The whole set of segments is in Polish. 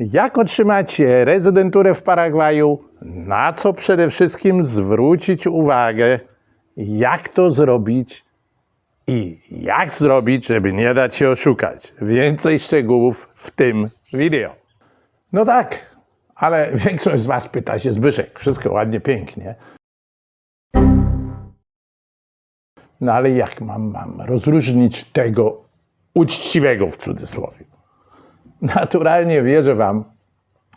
Jak otrzymać rezydenturę w Paragwaju? Na co przede wszystkim zwrócić uwagę? Jak to zrobić? I jak zrobić, żeby nie dać się oszukać? Więcej szczegółów w tym wideo. No tak, ale większość z Was pyta się, Zbyszek, wszystko ładnie, pięknie. No ale jak mam, mam rozróżnić tego uczciwego w cudzysłowie? Naturalnie wierzę Wam,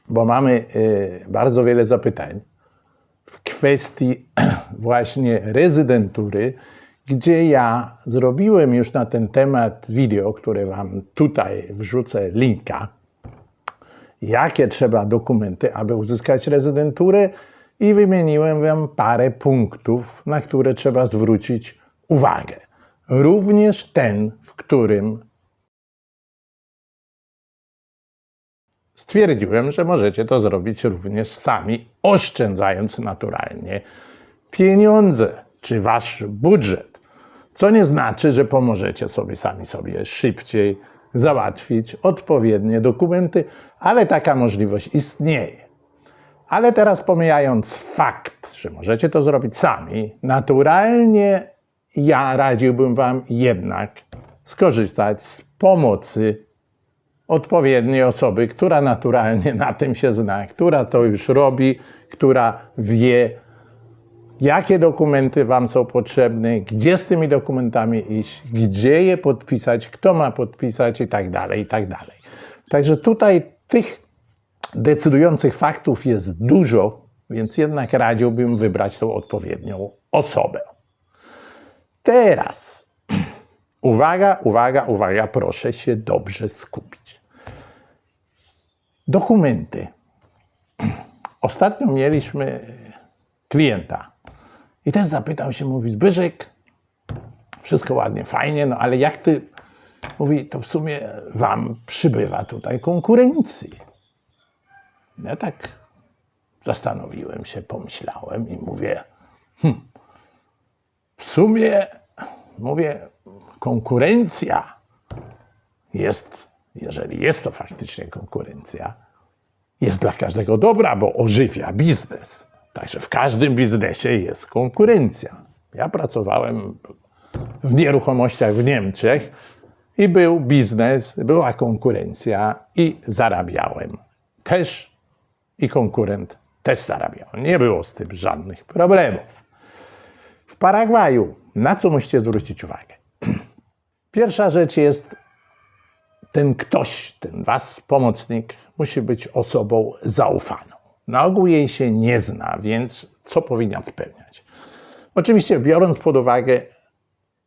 bo mamy y, bardzo wiele zapytań w kwestii właśnie rezydentury, gdzie ja zrobiłem już na ten temat wideo, które Wam tutaj wrzucę linka, jakie trzeba dokumenty, aby uzyskać rezydenturę i wymieniłem Wam parę punktów, na które trzeba zwrócić uwagę. Również ten, w którym stwierdziłem, że możecie to zrobić również sami, oszczędzając naturalnie pieniądze czy wasz budżet. Co nie znaczy, że pomożecie sobie sami sobie szybciej załatwić odpowiednie dokumenty, ale taka możliwość istnieje. Ale teraz pomijając fakt, że możecie to zrobić sami, naturalnie ja radziłbym Wam jednak skorzystać z pomocy odpowiedniej osoby, która naturalnie na tym się zna, która to już robi, która wie, jakie dokumenty Wam są potrzebne, gdzie z tymi dokumentami iść, gdzie je podpisać, kto ma podpisać i tak dalej, i tak dalej. Także tutaj tych decydujących faktów jest dużo, więc jednak radziłbym wybrać tą odpowiednią osobę. Teraz uwaga, uwaga, uwaga, proszę się dobrze skupić. Dokumenty. Ostatnio mieliśmy klienta i też zapytał się, mówi Zbyszek, wszystko ładnie, fajnie, no ale jak ty, mówi, to w sumie wam przybywa tutaj konkurencji. Ja tak zastanowiłem się, pomyślałem i mówię, hm, w sumie, mówię, konkurencja jest, jeżeli jest to faktycznie konkurencja, jest dla każdego dobra, bo ożywia biznes. Także w każdym biznesie jest konkurencja. Ja pracowałem w nieruchomościach w Niemczech i był biznes, była konkurencja i zarabiałem też i konkurent też zarabiał. Nie było z tym żadnych problemów. W Paragwaju na co musicie zwrócić uwagę? Pierwsza rzecz jest ktoś, ten was pomocnik musi być osobą zaufaną. Na ogół jej się nie zna, więc co powinna spełniać? Oczywiście biorąc pod uwagę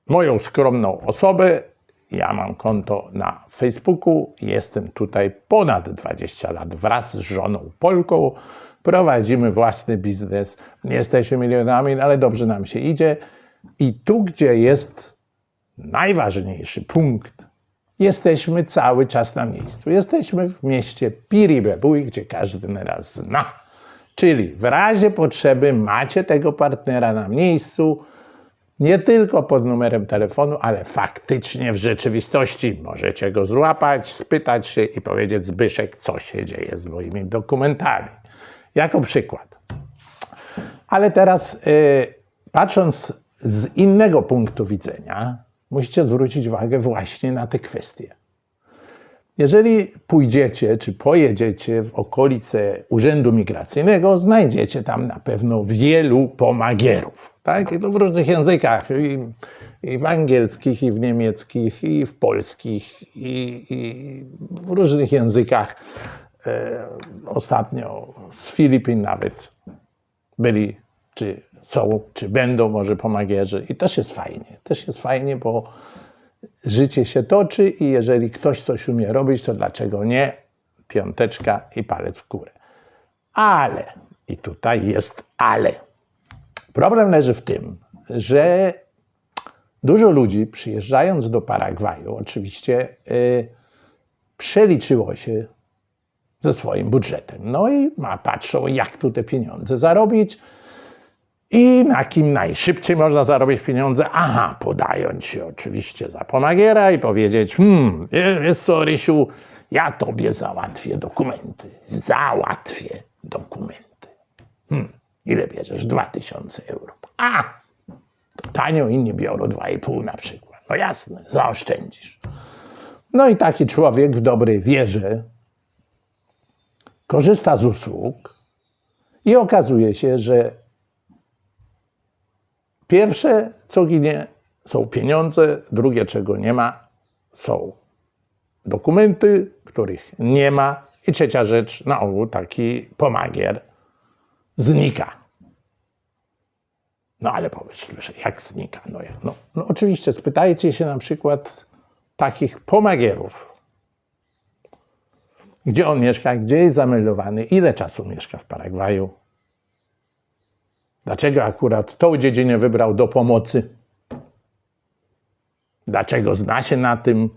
moją skromną osobę, ja mam konto na Facebooku, jestem tutaj ponad 20 lat wraz z żoną Polką, prowadzimy własny biznes, nie jesteśmy milionami, ale dobrze nam się idzie. I tu, gdzie jest najważniejszy punkt, jesteśmy cały czas na miejscu. Jesteśmy w mieście Piribebuj, gdzie każdy nas zna. Czyli w razie potrzeby macie tego partnera na miejscu, nie tylko pod numerem telefonu, ale faktycznie w rzeczywistości możecie go złapać, spytać się i powiedzieć Zbyszek, co się dzieje z moimi dokumentami. Jako przykład. Ale teraz y, patrząc z innego punktu widzenia, musicie zwrócić uwagę właśnie na te kwestie. Jeżeli pójdziecie czy pojedziecie w okolice Urzędu Migracyjnego, znajdziecie tam na pewno wielu pomagierów. Tak? To w różnych językach, i, i w angielskich, i w niemieckich, i w polskich, i, i w różnych językach. E, ostatnio z Filipin nawet byli, czy są, czy będą może pomagierzy. I też jest fajnie. Też jest fajnie, bo życie się toczy i jeżeli ktoś coś umie robić, to dlaczego nie? Piąteczka i palec w górę. Ale, i tutaj jest ale. Problem leży w tym, że dużo ludzi przyjeżdżając do Paragwaju oczywiście y, przeliczyło się ze swoim budżetem. No i ma, patrzą, jak tu te pieniądze zarobić i na kim najszybciej można zarobić pieniądze. Aha, podając się oczywiście za pomagiera i powiedzieć, hmm, wiesz co, Rysiu, Ja tobie załatwię dokumenty. Załatwię dokumenty. Hmm, ile bierzesz? 2000 euro. A! To tanio inni biorą 2,5 na przykład. No jasne, zaoszczędzisz. No i taki człowiek w dobrej wierze korzysta z usług i okazuje się, że pierwsze, co ginie, są pieniądze, drugie, czego nie ma, są dokumenty, których nie ma i trzecia rzecz, na ogół taki pomagier znika. No ale powiedz, słyszę, jak znika? No? No, no oczywiście, spytajcie się na przykład takich pomagierów, gdzie on mieszka, gdzie jest zameldowany, ile czasu mieszka w Paragwaju, dlaczego akurat tą dziedzinę wybrał do pomocy, dlaczego zna się na tym,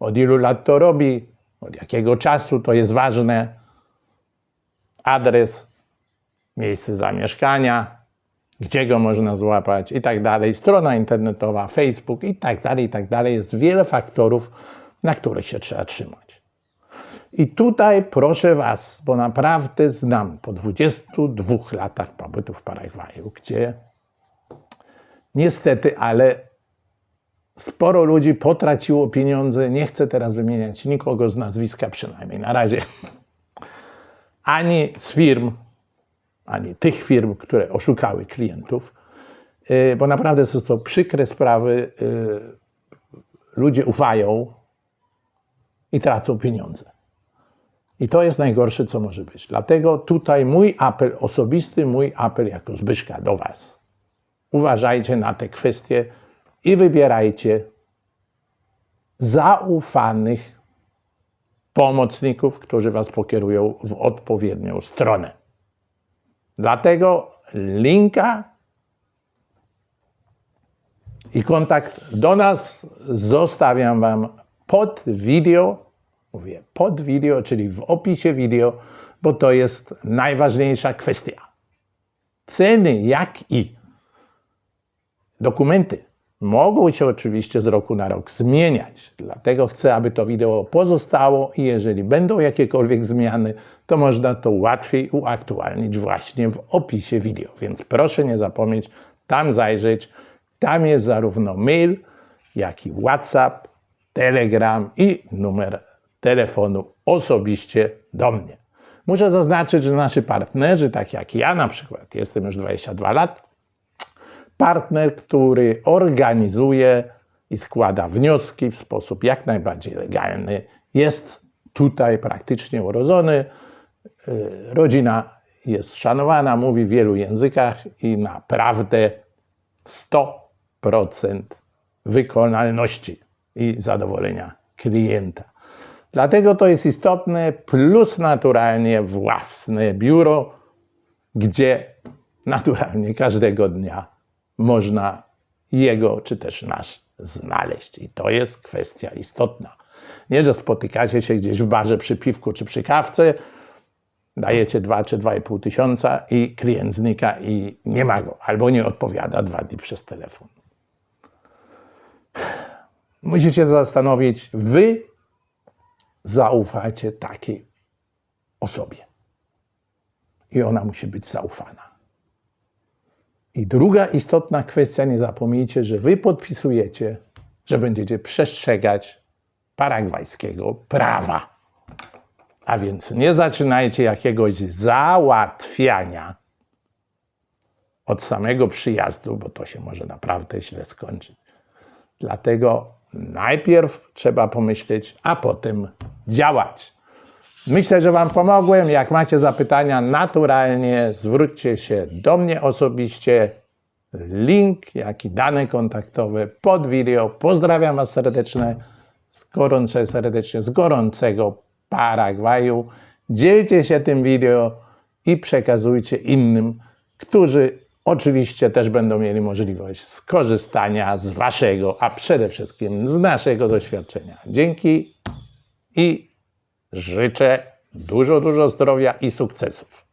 od ilu lat to robi, od jakiego czasu to jest ważne, adres, miejsce zamieszkania, gdzie go można złapać i tak dalej, strona internetowa, Facebook i tak dalej, i tak dalej. Jest wiele faktorów, na których się trzeba trzymać. I tutaj proszę Was, bo naprawdę znam po 22 latach pobytu w Paragwaju, gdzie niestety, ale sporo ludzi potraciło pieniądze. Nie chcę teraz wymieniać nikogo z nazwiska, przynajmniej na razie. Ani z firm, ani tych firm, które oszukały klientów, y, bo naprawdę są to przykre sprawy. y, Ludzie ufają i tracą pieniądze. I to jest najgorsze, co może być. Dlatego tutaj mój apel, osobisty mój apel jako Zbyszka do Was. Uważajcie na te kwestie i wybierajcie zaufanych pomocników, którzy Was pokierują w odpowiednią stronę. Dlatego linka i kontakt do nas zostawiam Wam pod video. Mówię pod video, czyli w opisie video, bo to jest najważniejsza kwestia. Ceny, jak i dokumenty mogą się oczywiście z roku na rok zmieniać. Dlatego chcę, aby to wideo pozostało i jeżeli będą jakiekolwiek zmiany, to można to łatwiej uaktualnić właśnie w opisie wideo. Więc proszę nie zapomnieć tam zajrzeć. Tam jest zarówno mail, jak i WhatsApp, Telegram i numer telefonu osobiście do mnie. Muszę zaznaczyć, że nasi partnerzy, tak jak ja na przykład, jestem już 22 lat, partner, który organizuje i składa wnioski w sposób jak najbardziej legalny, jest tutaj praktycznie urodzony. Y, Rodzina jest szanowana, mówi w wielu językach i naprawdę 100% wykonalności i zadowolenia klienta. Dlatego to jest istotne, plus naturalnie własne biuro, gdzie naturalnie każdego dnia można jego czy też nasz znaleźć. I to jest kwestia istotna. Nie, że spotykacie się gdzieś w barze przy piwku czy przy kawce, dajecie 2 czy 2,5 tysiąca i klient znika i nie ma go, albo nie odpowiada dwa dni przez telefon. Musicie się zastanowić, wy zaufacie takiej osobie. I ona musi być zaufana. I druga istotna kwestia, nie zapomnijcie, że wy podpisujecie, że będziecie przestrzegać paragwajskiego prawa. A więc nie zaczynajcie jakiegoś załatwiania od samego przyjazdu, bo to się może naprawdę źle skończyć. Dlatego najpierw trzeba pomyśleć, a potem działać. Myślę, że Wam pomogłem. Jak macie zapytania, naturalnie zwróćcie się do mnie osobiście. Link, jak i dane kontaktowe pod video. Pozdrawiam Was serdecznie, z gorące, serdecznie z gorącego Paragwaju. Dzielcie się tym wideo i przekazujcie innym, którzy oczywiście też będą mieli możliwość skorzystania z Waszego, a przede wszystkim z naszego doświadczenia. Dzięki i życzę dużo, dużo zdrowia i sukcesów.